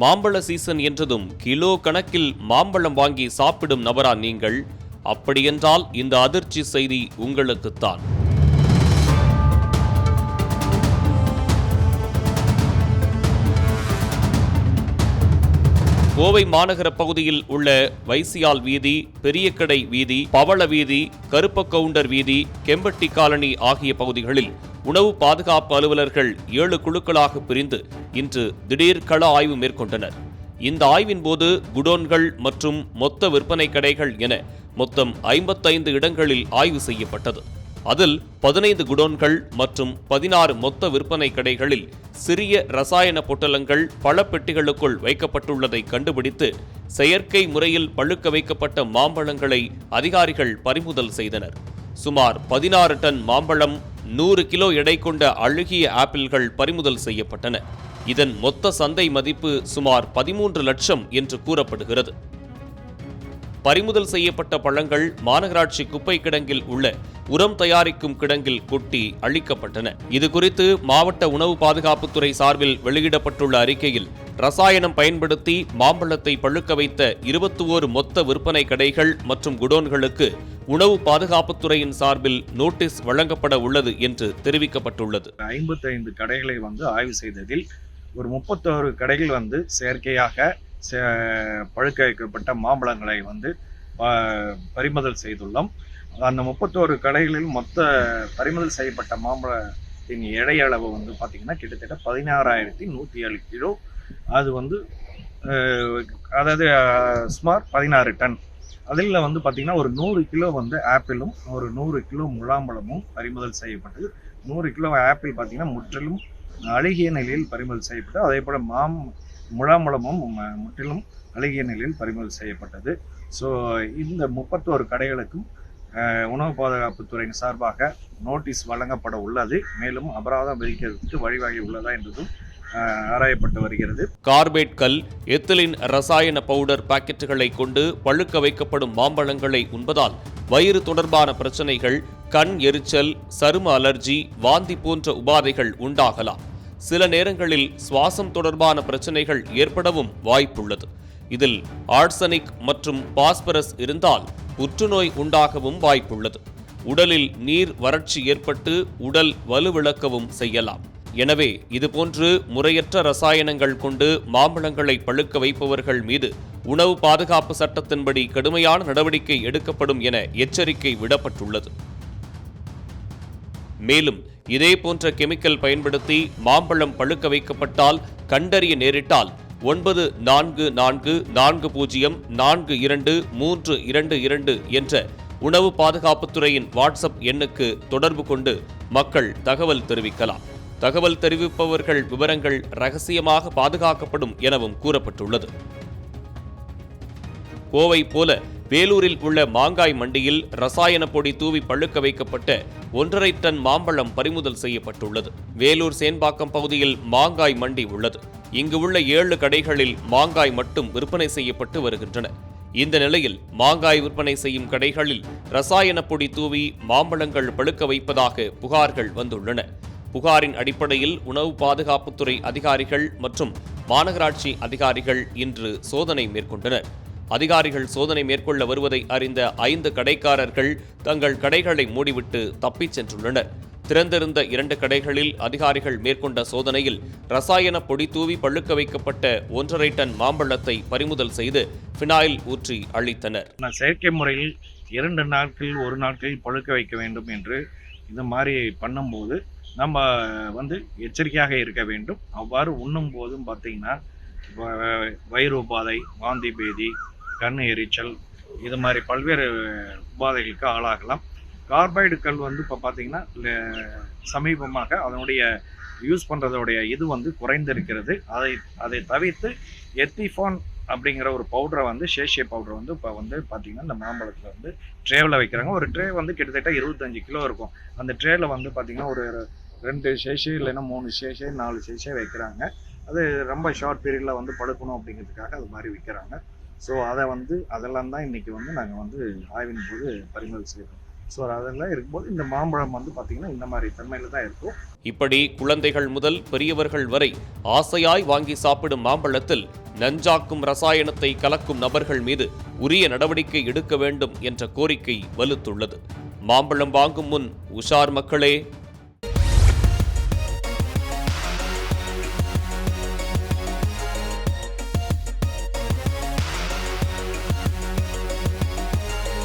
மாம்பழ சீசன் என்றதும் கிலோ கணக்கில் மாம்பழம் வாங்கி சாப்பிடும் நபரா நீங்கள்? அப்படியென்றால் இந்த அதிர்ச்சி செய்தி உங்களுக்குத்தான். கோவை மாநகர பகுதியில் உள்ள வைசியால் வீதி பெரியக்கடை வீதி பவள வீதி கருப்ப கவுண்டர் வீதி கெம்பட்டி காலனி ஆகிய பகுதிகளில் உணவு பாதுகாப்பு அலுவலர்கள் ஏழு குழுக்களாக பிரிந்து இன்று திடீர் கள ஆய்வு மேற்கொண்டனர். இந்த ஆய்வின் போது குடோன்கள் மற்றும் மொத்த விற்பனை கடைகள் என மொத்தம் ஐம்பத்தைந்து இடங்களில் ஆய்வு செய்யப்பட்டது. அதில் பதினைந்து குடோன்கள் மற்றும் பதினாறு மொத்த விற்பனை கடைகளில் சிறிய ரசாயன பொட்டலங்கள் பல பெட்டிகளுக்குள் வைக்கப்பட்டுள்ளதை கண்டுபிடித்து செயற்கை முறையில் பழுக்க வைக்கப்பட்ட மாம்பழங்களை அதிகாரிகள் பறிமுதல் செய்தனர். சுமார் பதினாறு டன் மாம்பழம் நூறு கிலோ எடை கொண்ட அழுகிய ஆப்பிள்கள் பறிமுதல் செய்யப்பட்டன. இதன் மொத்த சந்தை மதிப்பு சுமார் பதிமூன்று லட்சம் என்று கூறப்படுகிறது. பறிமுதல் செய்யப்பட்ட பழங்கள் மாநகராட்சி குப்பை கிடங்கில் உள்ள உரம் தயாரிக்கும் கிடங்கில் கொட்டி அழிக்கப்பட்டன. இது குறித்து மாவட்ட உணவு பாதுகாப்புத்துறை சார்பில் வெளியிடப்பட்டுள்ள அறிக்கையில் ரசாயனம் பயன்படுத்தி மாம்பழத்தை பழுக்க வைத்த இருபத்தி ஓரு மொத்த விற்பனை கடைகள் மற்றும் குடோன்களுக்கு உணவு பாதுகாப்புத்துறையின் சார்பில் நோட்டீஸ் வழங்கப்பட உள்ளது என்று தெரிவிக்கப்பட்டுள்ளது. ஐம்பத்தைந்து கடைகளை வந்து ஆய்வு செய்ததில் ஒரு முப்பத்தோரு கடைகள் வந்து செயற்கையாக செ- பழுக்க வைக்கப்பட்ட மாம்பழங்களை வந்து ப- பறிமுதல் செய்துள்ளோம். அந்த முப்பத்தோரு கடைகளில் மொத்த பறிமுதல் செய்யப்பட்ட மாம்பழத்தின் எடை அளவு வந்து பார்த்திங்கன்னா கிட்டத்தட்ட பதினாறாயிரத்தி நூற்றி ஏழு கிலோ. அது வந்து அதாவது சுமார் பதினாறு டன். அதில் வந்து பார்த்திங்கன்னா ஒரு நூறு கிலோ வந்து ஆப்பிளும் ஒரு நூறு கிலோ முழாம்பழமும் பறிமுதல் செய்யப்பட்டது. நூறு கிலோ ஆப்பிள் பார்த்தீங்கன்னா முற்றிலும் அழுகிய நிலையில் பறிமுதல் செய்யப்பட்டது. அதே போல் மாம் முழாம்பழமும் முற்றிலும் அழுகிய நிலையில் பறிமுதல் செய்யப்பட்டது. ஸோ இந்த முப்பத்தோரு கடைகளுக்கும் உணவு பாதுகாப்புத்துறையின் சார்பாக நோட்டீஸ் வழங்கப்பட உள்ளது. மேலும் அபராதம் விதிக்கிறதுக்கு வழிவகை உள்ளதா என்றதும் ஆராயப்பட்டு வருகிறது. கார்பேட் கல் எத்திலின் ரசாயன பவுடர் பாக்கெட்டுகளை கொண்டு பழுக்க வைக்கப்படும் மாம்பழங்களை உண்பதால் வயிறு தொடர்பான பிரச்சனைகள் கண் எரிச்சல் சரும அலர்ஜி வாந்தி போன்ற உபாதைகள் உண்டாகலாம். சில நேரங்களில் சுவாசம் தொடர்பான பிரச்சனைகள் ஏற்படவும் வாய்ப்புள்ளது. இதில் ஆர்சனிக் மற்றும் பாஸ்பரஸ் இருந்தால் புற்றுநோய் உண்டாகவும் வாய்ப்புள்ளது. உடலில் நீர் வறட்சி ஏற்பட்டு உடல் வலுவிழக்கவும் செய்யலாம். எனவே இதுபோன்று முறையற்ற ரசாயனங்கள் கொண்டு மாம்பழங்களை பழுக்க வைப்பவர்கள் மீது உணவு பாதுகாப்பு சட்டத்தின்படி கடுமையான நடவடிக்கை எடுக்கப்படும் என எச்சரிக்கை விடப்பட்டுள்ளது. மேலும் இதே போன்ற கெமிக்கல் பயன்படுத்தி மாம்பழம் பழுக்க வைக்கப்பட்டால் கண்டறிய நேரிட்டால் ஒன்பது நான்கு நான்கு நான்கு பூஜ்ஜியம் நான்கு இரண்டு மூன்று இரண்டு இரண்டு என்ற உணவு பாதுகாப்புத்துறையின் வாட்ஸ்அப் எண்ணுக்கு தொடர்பு கொண்டு மக்கள் தகவல் தெரிவிக்கலாம். தகவல் தெரிவிப்பவர்கள் விவரங்கள் ரகசியமாக பாதுகாக்கப்படும் எனவும் கூறப்பட்டுள்ளது. கோவை போல வேலூரில் உள்ள மாங்காய் மண்டியில் ரசாயன பொடி தூவி பழுக்க வைக்கப்பட்ட ஒன்றரை டன் மாம்பழம் பறிமுதல் செய்யப்பட்டுள்ளது. வேலூர் சேன்பாக்கம் பகுதியில் மாங்காய் மண்டி உள்ளது. இங்கு உள்ள ஏழு கடைகளில் மாங்காய் மட்டும் விற்பனை செய்யப்பட்டு வருகின்றன. இந்த நிலையில் மாங்காய் விற்பனை செய்யும் கடைகளில் ரசாயன பொடி தூவி மாம்பழங்கள் பழுக்க வைப்பதாக புகார்கள் வந்துள்ளன. புகாரின் அடிப்படையில் உணவு பாதுகாப்புத்துறை அதிகாரிகள் மற்றும் மாநகராட்சி அதிகாரிகள் இன்று சோதனை மேற்கொண்டனர். அதிகாரிகள் சோதனை மேற்கொள்ள வருவதை அறிந்த ஐந்து கடைக்காரர்கள் தங்கள் கடைகளை மூடிவிட்டு தப்பிச் சென்றுள்ளனர். திறந்திருந்த இரண்டு கடைகளில் அதிகாரிகள் மேற்கொண்ட சோதனையில் ரசாயன பொடி தூவி பழுக்க வைக்கப்பட்ட ஒன்றரை டன் மாம்பழத்தை பறிமுதல் செய்து ஃபினாயில் ஊற்றி அளித்தனர் நான் செயற்கை முறையில் இரண்டு நாட்கள் ஒரு நாட்களில் பழுக்க வைக்க வேண்டும் என்று இந்த மாதிரி பண்ணும்போது நம்ம வந்து எச்சரிக்கையாக இருக்க வேண்டும். அவ்வாறு உண்ணும் போதும் பார்த்தீங்கன்னா வ- வயிறு உபாதை வாந்தி பேதி கண் எரிச்சல் இது மாதிரி பல்வேறு உபாதைகளுக்கு ஆளாகலாம். கார்பைடு கல் வந்து இப்போ பார்த்தீங்கன்னா சமீபமாக அதனுடைய யூஸ் பண்ணுறதோடைய இது வந்து குறைந்திருக்கிறது. அதை அதை தவிர்த்து எத்திஃபான் அப்படிங்கிற ஒரு பவுடரை வந்து சேஷிய பவுடர் வந்து இப்போ வந்து பார்த்தீங்கன்னா இந்த மாம்பழத்தில் வந்து ட்ரேவில் வைக்கிறாங்க. ஒரு ட்ரே வந்து கிட்டத்தட்ட இருபத்தஞ்சு கிலோ இருக்கும். அந்த ட்ரேயில் வந்து பார்த்தீங்கன்னா ஒரு ரெண்டு சேஷே இல்லைன்னா மூணு சேஷை நாலு சேஷை வைக்கிறாங்க. அது ரொம்ப ஷார்ட் பீரியடில் வந்து படுக்கணும் அப்படிங்கிறதுக்காக அது மாதிரி விற்கிறாங்க ஸோ அதை வந்து அதெல்லாம் தான் இன்றைக்கி வந்து நாங்கள் வந்து ஆய்வின் போது பறிமுதல் செய்கிறோம் ஸோ அதெல்லாம் இருக்கும்போது இந்த மாம்பழம் வந்து பார்த்திங்கன்னா இந்த மாதிரி தன்மையில் தான் இருக்கும். இப்படி குழந்தைகள் முதல் பெரியவர்கள் வரை ஆசையாய் வாங்கி சாப்பிடும் மாம்பழத்தில் நஞ்சாக்கும் ரசாயனத்தை கலக்கும் நபர்கள் மீது உரிய நடவடிக்கை எடுக்க வேண்டும் என்ற கோரிக்கை வலுத்துள்ளது. மாம்பழம் வாங்கும் முன் உஷார் மக்களே